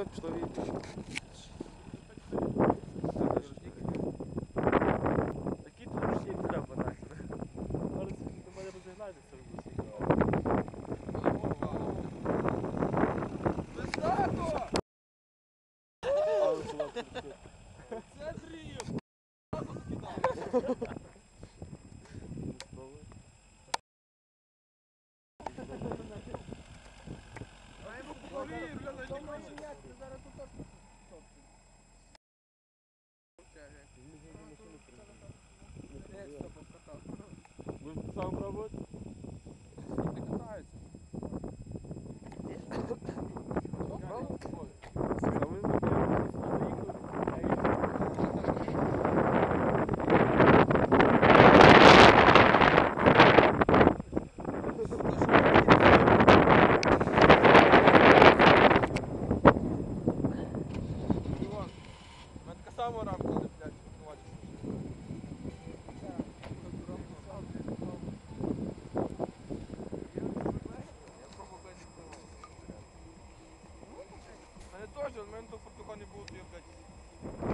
Пішло від. Такі тут всі треба дати. Зараз до мене розігнайтеся в усі. Але чувак, терпить. Це дрів! Ви сам пробуєте? само рамкали, блядь, бачиш. Мене теж, в мене то фортуха не було, я, блядь.